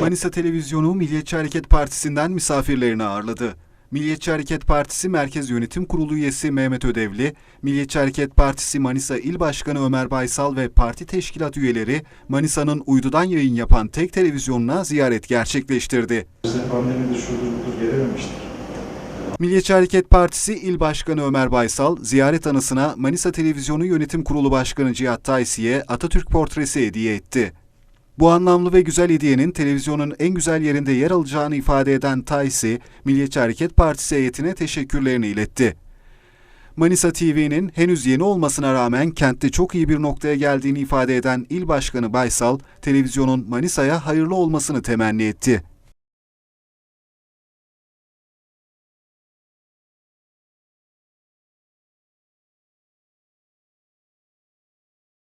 Manisa Televizyonu Milliyetçi Hareket Partisi'nden misafirlerini ağırladı. Milliyetçi Hareket Partisi Merkez Yönetim Kurulu üyesi Mehmet Ödevli, Milliyetçi Hareket Partisi Manisa İl Başkanı Ömer Baysal ve parti teşkilat üyeleri Manisa'nın uydudan yayın yapan tek televizyonuna ziyaret gerçekleştirdi. Şudur gelememiştik. Milliyetçi Hareket Partisi İl Başkanı Ömer Baysal, ziyaret anısına Manisa Televizyonu Yönetim Kurulu Başkanı Cihat Taysi'ye Atatürk portresi hediye etti. Bu anlamlı ve güzel hediyenin televizyonun en güzel yerinde yer alacağını ifade eden Taysi, Milliyetçi Hareket Partisi heyetine teşekkürlerini iletti. Manisa TV'nin henüz yeni olmasına rağmen kentte çok iyi bir noktaya geldiğini ifade eden İl Başkanı Baysal, televizyonun Manisa'ya hayırlı olmasını temenni etti.